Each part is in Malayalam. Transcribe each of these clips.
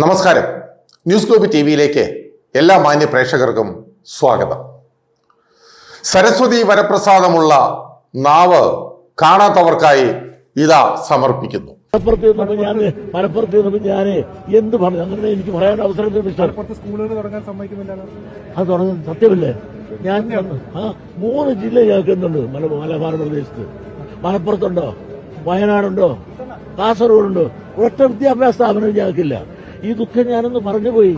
നമസ്കാരം. ന്യൂസ് ഗ്ലോബ് ടി വിയിലേക്ക് എല്ലാ മാന്യ പ്രേക്ഷകർക്കും സ്വാഗതം. സരസ്വതി വരപ്രസാദമുള്ള നാവ് കാണാത്തവർക്കായി ഇതാ സമർപ്പിക്കുന്നു. മലപ്പുറത്ത് നിന്നപ്പോ ഞാൻ മലപ്പുറത്ത് നിന്നപ്പോ ഞാൻ എന്ത് പറഞ്ഞു? അങ്ങനെ എനിക്ക് പറയാൻ അവസരം സ്കൂളുകൾ തുടങ്ങാൻ സമ്മതിക്കുന്നില്ലല്ലോ. അത് തുടങ്ങും. സത്യമല്ലേ? ഞാൻ ആ മൂന്ന് ജില്ല ചേർക്കുന്നുണ്ട് മലബാർ പ്രദേശത്ത്. മലപ്പുറത്തുണ്ടോ? വയനാടുണ്ടോ? കാസർഗോഡുണ്ടോ? ഒറ്റ വിദ്യാഭ്യാസ സ്ഥാപനം ഞങ്ങൾക്കില്ല. ഈ ദുഃഖം ഞാനൊന്ന് പറഞ്ഞു പോയി?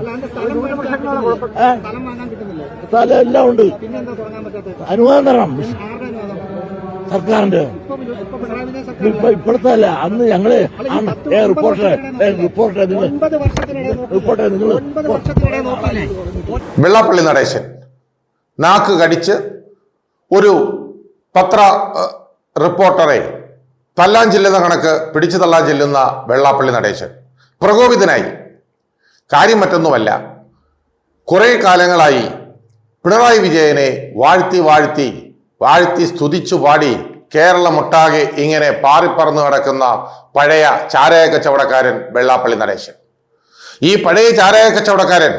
സ്ഥലം എല്ലാം ഉണ്ട്. അനുവാദം തരണം. സർക്കാരിന്റെ. ഇപ്പൊ ഇപ്പോഴത്തെ അല്ല അന്ന് ഞങ്ങൾ റിപ്പോർട്ടറെ നിങ്ങൾ റിപ്പോർട്ടറെ നിങ്ങൾ നോക്കില്ലേ വെള്ളാപ്പള്ളി നടേശൻ നാക്ക് കടിച്ച് ഒരു പത്ര റിപ്പോർട്ടറെ തല്ലാൻ ചെല്ലുന്ന കണക്ക് പിടിച്ചു തള്ളാൻ ചെല്ലുന്ന വെള്ളാപ്പള്ളി നടേശൻ. പ്രകോപിതനായി. കാര്യം മറ്റൊന്നുമല്ല കുറെ കാലങ്ങളായി പിണറായി വിജയനെ വാഴ്ത്തി വാഴ്ത്തി വാഴ്ത്തി സ്തുതിച്ചു പാടി കേരളമൊട്ടാകെ ഇങ്ങനെ പാറിപ്പറന്നു കിടക്കുന്ന പഴയ ചാരായ കച്ചവടക്കാരൻ വെള്ളാപ്പള്ളി നടേശൻ. ഈ പഴയ ചാരായ കച്ചവടക്കാരൻ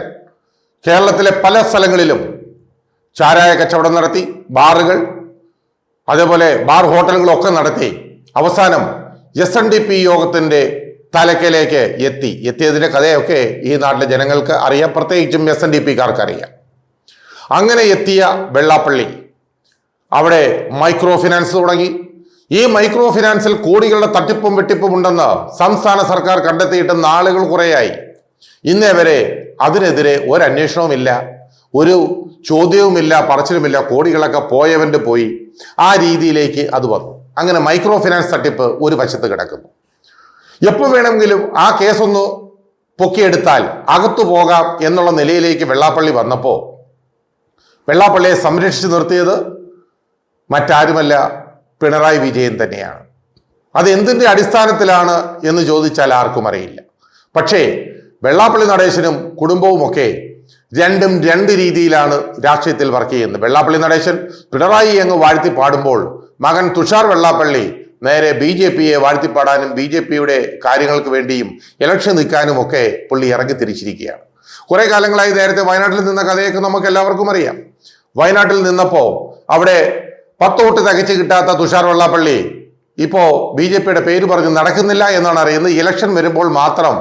കേരളത്തിലെ പല സ്ഥലങ്ങളിലും ചാരായ കച്ചവടം നടത്തി ബാറുകൾ അതേപോലെ ബാർ ഹോട്ടലുകളൊക്കെ നടത്തി. അവസാനം എസ് എൻ ഡി പി യോഗത്തിന്റെ തലക്കലേക്ക് എത്തി. എത്തിയതിന്റെ കഥയൊക്കെ ഈ നാട്ടിലെ ജനങ്ങൾക്ക് അറിയാം. പ്രത്യേകിച്ചും എസ് എൻ ഡി പിക്കാർക്ക് അറിയാം അങ്ങനെ എത്തിയ വെള്ളാപ്പള്ളി. അവിടെ മൈക്രോ ഫിനാൻസ് തുടങ്ങി. ഈ മൈക്രോ ഫിനാൻസിൽ കോടികളുടെ തട്ടിപ്പും വെട്ടിപ്പും ഉണ്ടെന്ന് സംസ്ഥാന സർക്കാർ കണ്ടെത്തിയിട്ട് നാളുകൾ കുറേയായി. ഇന്നേ വരെ അതിനെതിരെ ഒരു അന്വേഷണവുമില്ല ഒരു ചോദ്യവുമില്ല പറച്ചിലുമില്ല. കോടികളൊക്കെ പോയവന്റെ പോയി. ആ രീതിയിലേക്ക് അത് വന്നു. അങ്ങനെ മൈക്രോ ഫിനാൻസ് തട്ടിപ്പ് ഒരു വശത്ത് കിടക്കുന്നു. എപ്പോൾ വേണമെങ്കിലും ആ കേസൊന്ന് പൊക്കിയെടുത്താൽ അകത്തു പോകാം എന്നുള്ള നിലയിലേക്ക് വെള്ളാപ്പള്ളി വന്നപ്പോൾ വെള്ളാപ്പള്ളിയെ സംരക്ഷിച്ചു നിർത്തിയത് മറ്റാരുമല്ല പിണറായി വിജയൻ തന്നെയാണ്. അത് എന്തിന്റെ അടിസ്ഥാനത്തിലാണ് എന്ന് ചോദിച്ചാൽ ആർക്കും അറിയില്ല. പക്ഷേ വെള്ളാപ്പള്ളി നടേശനും കുടുംബവുമൊക്കെ രണ്ടും രണ്ട് രീതിയിലാണ് രാഷ്ട്രീയത്തിൽ വർക്ക് ചെയ്യുന്നത്. വെള്ളാപ്പള്ളി നടേശൻ പിണറായി അങ്ങ് വാഴ്ത്തി പാടുമ്പോൾ മകൻ തുഷാർ വെള്ളാപ്പള്ളി നേരെ ബി ജെ പിയെ വാഴ്ത്തിപ്പാടാനും ബി ജെ പിയുടെ കാര്യങ്ങൾക്ക് വേണ്ടിയും ഇലക്ഷൻ നിൽക്കാനും ഒക്കെ പുള്ളി ഇറങ്ങി തിരിച്ചിരിക്കുകയാണ്. കുറെ കാലങ്ങളായി നേരത്തെ വയനാട്ടിൽ നിന്ന കഥയൊക്കെ നമുക്ക് എല്ലാവർക്കും അറിയാം. വയനാട്ടിൽ നിന്നപ്പോ അവിടെ പത്ത് വോട്ട് തികച്ച് കിട്ടാത്ത തുഷാർ വെള്ളാപ്പള്ളി ഇപ്പോ ബി ജെ പിയുടെ പേര് പറഞ്ഞ് നടക്കുന്നില്ല എന്നാണ് അറിയുന്നത്. ഇലക്ഷൻ വരുമ്പോൾ മാത്രം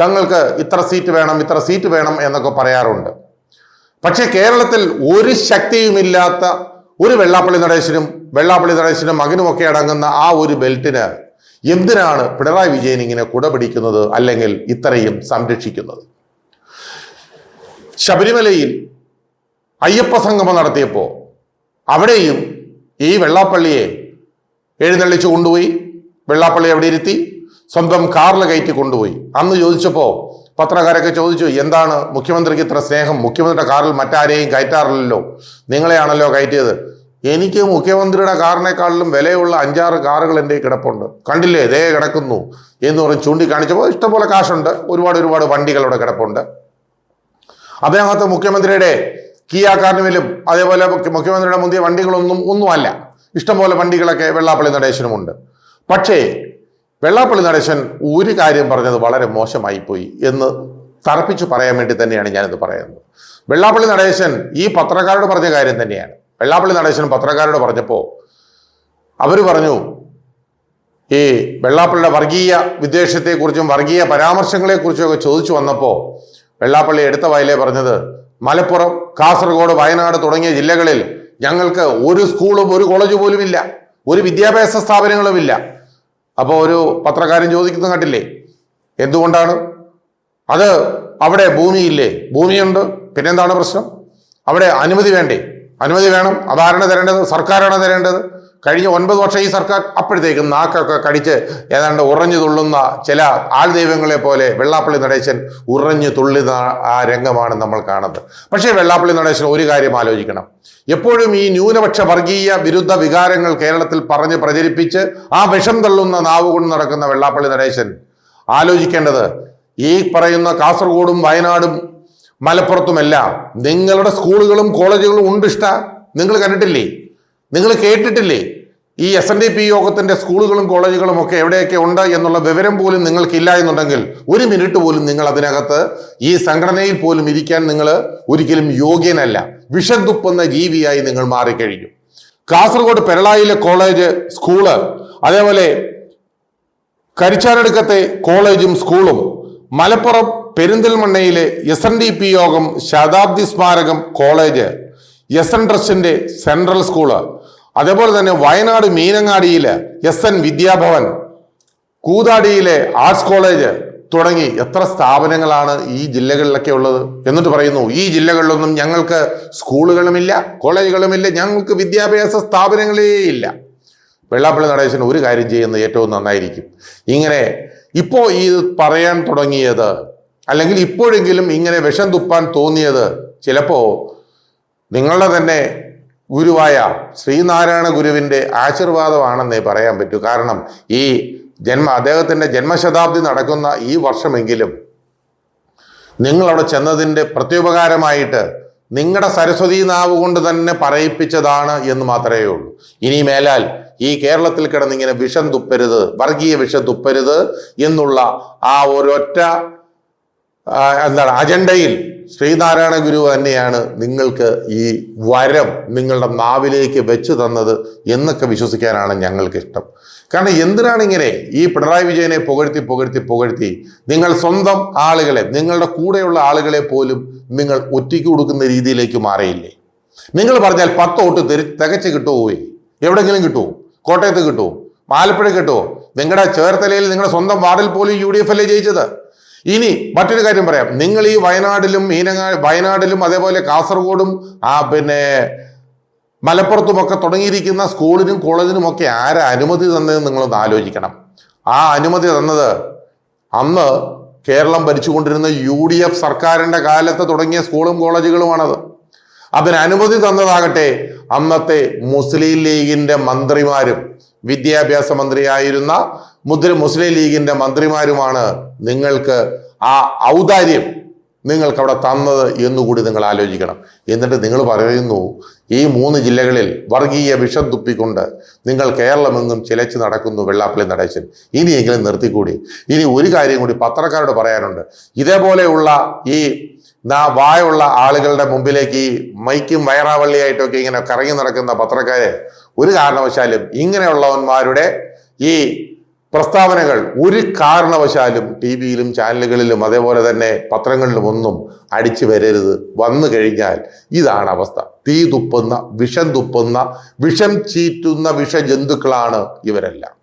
തങ്ങൾക്ക് ഇത്ര സീറ്റ് വേണം ഇത്ര സീറ്റ് വേണം എന്നൊക്കെ പറയാറുണ്ട്. പക്ഷേ കേരളത്തിൽ ഒരു ശക്തിയുമില്ലാത്ത ഒരു വെള്ളാപ്പള്ളി നടേശനും വെള്ളാപ്പള്ളി നടേശനും മകനുമൊക്കെ അടങ്ങുന്ന ആ ഒരു ബെൽറ്റിന് എന്തിനാണ് പിണറായി വിജയൻ ഇങ്ങനെ കുടപിടിക്കുന്നത് അല്ലെങ്കിൽ ഇത്രയും സംരക്ഷിക്കുന്നത്? ശബരിമലയിൽ അയ്യപ്പ സംഗമം നടത്തിയപ്പോൾ അവിടെയും ഈ വെള്ളാപ്പള്ളിയെ എഴുന്നള്ളിച്ചു കൊണ്ടുപോയി. വെള്ളാപ്പള്ളി അവിടെ ഇരുത്തി? സ്വന്തം കാറിൽ കയറ്റി കൊണ്ടുപോയി. അന്ന് ചോദിച്ചപ്പോൾ പത്രക്കാരൊക്കെ ചോദിച്ചു എന്താണ് മുഖ്യമന്ത്രിക്ക് ഇത്ര സ്നേഹം? മുഖ്യമന്ത്രിയുടെ കാറിൽ മറ്റാരെയും കയറ്റാറില്ലല്ലോ? നിങ്ങളെയാണല്ലോ കയറ്റിയത്? എനിക്ക് മുഖ്യമന്ത്രിയുടെ കാറിനേക്കാളിലും വിലയുള്ള അഞ്ചാറ് കാറുകൾ എന്റെ കിടപ്പുണ്ട്. കണ്ടില്ലേ? ഇതേ കിടക്കുന്നു എന്ന് പറഞ്ഞ് ചൂണ്ടിക്കാണിച്ചപ്പോൾ ഇഷ്ടംപോലെ കാശുണ്ട്. ഒരുപാട് ഒരുപാട് വണ്ടികൾ ഇവിടെ കിടപ്പുണ്ട്. അതിനകത്ത് മുഖ്യമന്ത്രിയുടെ കിയ കാർണിവലും അതേപോലെ മുഖ്യമന്ത്രിയുടെ മുന്തിയ വണ്ടികളൊന്നും ഒന്നുമല്ല. ഇഷ്ടംപോലെ വണ്ടികളൊക്കെ വെള്ളാപ്പള്ളി നടേശനുമുണ്ട്. പക്ഷേ വെള്ളാപ്പള്ളി നടേശൻ ഒരു കാര്യം പറഞ്ഞത് വളരെ മോശമായി പോയി എന്ന് തറപ്പിച്ചു പറയാൻ വേണ്ടി തന്നെയാണ് ഞാനിത് പറയുന്നത്. വെള്ളാപ്പള്ളി നടേശൻ ഈ പത്രക്കാരോട് പറഞ്ഞ കാര്യം തന്നെയാണ്. വെള്ളാപ്പള്ളി നടേശൻ പത്രക്കാരോട് പറഞ്ഞപ്പോൾ അവർ പറഞ്ഞു ഈ വെള്ളാപ്പള്ളിയുടെ വർഗീയ വിദ്വേഷത്തെക്കുറിച്ചും വർഗീയ പരാമർശങ്ങളെക്കുറിച്ചും ഒക്കെ ചോദിച്ചു വന്നപ്പോൾ വെള്ളാപ്പള്ളി എടുത്ത വായിലേ പറഞ്ഞത് മലപ്പുറം കാസർഗോഡ് വയനാട് തുടങ്ങിയ ജില്ലകളിൽ ഞങ്ങൾക്ക് ഒരു സ്കൂളും ഒരു കോളേജ് പോലും ഇല്ല ഒരു വിദ്യാഭ്യാസ സ്ഥാപനങ്ങളും ഇല്ല. അപ്പോൾ ഒരു പത്രക്കാരൻ ചോദിക്കുന്ന കണ്ടില്ലേ? എന്തുകൊണ്ടാണ്? അത് അവിടെ ഭൂമിയില്ലേ? ഭൂമിയുണ്ട്. പിന്നെന്താണ് പ്രശ്നം? അവിടെ അനുമതി വേണ്ടേ? അനുമതി വേണം. അതാരാണ് തരേണ്ടത്? സർക്കാരാണ് തരേണ്ടത്? കഴിഞ്ഞ ഒൻപത് വർഷം ഈ സർക്കാർ അപ്പോഴത്തേക്കും നാക്കൊക്കെ കടിച്ച് ഏതാണ്ട് ഉറഞ്ഞു തുള്ളുന്ന ചില ആൾ ദൈവങ്ങളെ പോലെ വെള്ളാപ്പള്ളി നടേശൻ ഉറഞ്ഞു തുള്ളുന്ന ആ രംഗമാണ് നമ്മൾ കാണുന്നത്. പക്ഷേ വെള്ളാപ്പള്ളി നടേശൻ ഒരു കാര്യം ആലോചിക്കണം. എപ്പോഴും ഈ ന്യൂനപക്ഷ വർഗീയ വിരുദ്ധ വികാരങ്ങൾ കേരളത്തിൽ പറഞ്ഞ് പ്രചരിപ്പിച്ച് ആ വിഷം തള്ളുന്ന നാവ് കൊണ്ട് നടക്കുന്ന വെള്ളാപ്പള്ളി നടേശൻ ആലോചിക്കേണ്ടത് ഈ പറയുന്ന കാസർഗോഡും വയനാടും മലപ്പുറത്തുമെല്ലാം നിങ്ങളുടെ സ്കൂളുകളും കോളേജുകളും ഉണ്ടിഷ്ട നിങ്ങൾ കണ്ടിട്ടില്ലേ? നിങ്ങൾ കേട്ടിട്ടില്ലേ? ഈ എസ് എൻ ഡി പി യോഗത്തിന്റെ സ്കൂളുകളും കോളേജുകളും ഒക്കെ എവിടെയൊക്കെ ഉണ്ട് എന്നുള്ള വിവരം പോലും നിങ്ങൾക്കില്ല എന്നുണ്ടെങ്കിൽ ഒരു മിനിറ്റ് പോലും നിങ്ങൾ അതിനകത്ത് ഈ സംഘടനയിൽ പോലും ഇരിക്കാൻ നിങ്ങൾ ഒരിക്കലും യോഗ്യനല്ല. വിഷന്തുപ്പുന്ന ജീവിയായി നിങ്ങൾ മാറിക്കഴിഞ്ഞു. കാസർഗോഡ് പെരളായിലെ കോളേജ് സ്കൂൾ അതേപോലെ കരിച്ചാനടുക്കത്തെ കോളേജും സ്കൂളും Malappuram പെരിന്തൽമണ്ണയിലെ S N D P Yogam Shatabdi Smarakam college S N central school അതേപോലെ തന്നെ വയനാട് മീനങ്ങാടിയിലെ എസ് എൻ വിദ്യാഭവൻ കൂതാടിയിലെ ആർട്സ് കോളേജ് തുടങ്ങി എത്ര സ്ഥാപനങ്ങളാണ് ഈ ജില്ലകളിലൊക്കെ ഉള്ളത് എന്നിട്ട് പറയുന്നു ഈ ജില്ലകളിലൊന്നും ഞങ്ങൾക്ക് സ്കൂളുകളുമില്ല കോളേജുകളുമില്ല ഞങ്ങൾക്ക് വിദ്യാഭ്യാസ സ്ഥാപനങ്ങളേ ഇല്ല. വെള്ളാപ്പള്ളി നടേശൻ ഒരു കാര്യം ചെയ്യുന്നത് ഏറ്റവും നന്നായിരിക്കും. ഇങ്ങനെ ഇപ്പോൾ ഈ പറയാൻ തുടങ്ങിയത് അല്ലെങ്കിൽ ഇപ്പോഴെങ്കിലും ഇങ്ങനെ വിഷം തുപ്പാൻ തോന്നിയത് ചിലപ്പോൾ നിങ്ങളുടെ തന്നെ ഗുരുവായ ശ്രീനാരായണ ഗുരുവിന്റെ ആശീർവാദമാണെന്നേ പറയാൻ പറ്റൂ. കാരണം ഈ ജന്മ അദ്ദേഹത്തിന്റെ ജന്മശതാബ്ദി നടക്കുന്ന ഈ വർഷമെങ്കിലും നിങ്ങളവിടെ ചെന്നതിന്റെ പ്രത്യുപകാരമായിട്ട് നിങ്ങളുടെ സരസ്വതി നാവ് കൊണ്ട് തന്നെ പറയിപ്പിച്ചതാണ് എന്ന് മാത്രമേ ഉള്ളൂ. ഇനി മേലാൽ ഈ കേരളത്തിൽ കിടന്നിങ്ങനെ വിഷം തുപ്പരുത് വർഗീയ വിഷം തുപ്പരുത് എന്നുള്ള ആ ഒരൊറ്റ എന്താണ് അജണ്ടയിൽ ശ്രീനാരായണ ഗുരു തന്നെയാണ് നിങ്ങൾക്ക് ഈ വരം നിങ്ങളുടെ നാവിലേക്ക് വെച്ചു തന്നത് എന്നൊക്കെ വിശ്വസിക്കാനാണ് ഞങ്ങൾക്ക് ഇഷ്ടം. കാരണം എന്തിനാണ് ഇങ്ങനെ ഈ പിണറായി വിജയനെ പുകഴ്ത്തി പുകഴ്ത്തി പുകഴ്ത്തി നിങ്ങൾ സ്വന്തം ആളുകളെ നിങ്ങളുടെ കൂടെയുള്ള ആളുകളെ പോലും നിങ്ങൾ ഒറ്റയ്ക്ക് കൊടുക്കുന്ന രീതിയിലേക്ക് മാറിയില്ലേ? നിങ്ങൾ പറഞ്ഞാൽ പത്ത് വോട്ട് തിരി തികച്ച് കിട്ടുമോ എവിടെങ്കിലും കിട്ടുമോ കോട്ടയത്ത് കിട്ടുമോ ആലപ്പുഴ കിട്ടുമോ നിങ്ങളുടെ ചേർത്തലയിൽ നിങ്ങളുടെ സ്വന്തം വാർഡിൽ പോലും യു ഡി എഫ് അല്ലേ ജയിച്ചത്? ഇനി മറ്റൊരു കാര്യം പറയാം. നിങ്ങൾ ഈ വയനാട്ടിലും മീനങ്ങാ വയനാട്ടിലും അതേപോലെ കാസർഗോഡും ആ പിന്നെ മലപ്പുറത്തുമൊക്കെ തുടങ്ങിയിരിക്കുന്ന സ്കൂളിനും കോളേജിനും ഒക്കെ ആരാ അനുമതി തന്നതെന്ന് നിങ്ങളൊന്ന് ആലോചിക്കണം. ആ അനുമതി തന്നത് അന്ന് കേരളം ഭരിച്ചുകൊണ്ടിരുന്ന യു ഡി എഫ് സർക്കാരിന്റെ കാലത്ത് തുടങ്ങിയ സ്കൂളും കോളേജുകളുമാണത്. അതിന് അനുമതി തന്നതാകട്ടെ അന്നത്തെ മുസ്ലിം ലീഗിന്റെ മന്ത്രിമാരും വിദ്യാഭ്യാസ മന്ത്രിയായിരുന്ന മുദ്ര മുസ്ലിം ലീഗിന്റെ മന്ത്രിമാരുമാണ് നിങ്ങൾക്ക് ആ ഔദാര്യം നിങ്ങൾക്ക് അവിടെ തന്നത് എന്നുകൂടി നിങ്ങൾ ആലോചിക്കണം. എന്നിട്ട് നിങ്ങൾ പറയുന്നു ഈ മൂന്ന് ജില്ലകളിൽ വർഗീയ വിഷം തുപ്പിക്കൊണ്ട് നിങ്ങൾ കേരളമെങ്ങും ചിലച്ച് നടക്കുന്നു വെള്ളാപ്പള്ളി നടേശൻ. ഇനിയെങ്കിലും നിർത്തിക്കൂടി. ഇനി ഒരു കാര്യം കൂടി പത്രക്കാരോട് പറയാനുണ്ട്. ഇതേപോലെയുള്ള ഈ വായുള്ള ആളുകളുടെ മുമ്പിലേക്ക് ഈ മൈക്കും വയറാവള്ളിയായിട്ടൊക്കെ ഇങ്ങനെ കറങ്ങി നടക്കുന്ന പത്രക്കാരെ ഒരു കാരണവശാലും ഇങ്ങനെയുള്ളവന്മാരുടെ ഈ പ്രസ്താവനകൾ ഒരു കാരണവശാലും ടി വിയിലും ചാനലുകളിലും അതേപോലെ തന്നെ പത്രങ്ങളിലും ഒന്നും അടിച്ചു വരരുത്. വന്നു കഴിഞ്ഞാൽ ഇതാണ് അവസ്ഥ. തീ തുപ്പുന്ന വിഷം തുപ്പുന്ന വിഷം ചീറ്റുന്ന വിഷജന്തുക്കളാണ് ഇവരെല്ലാം.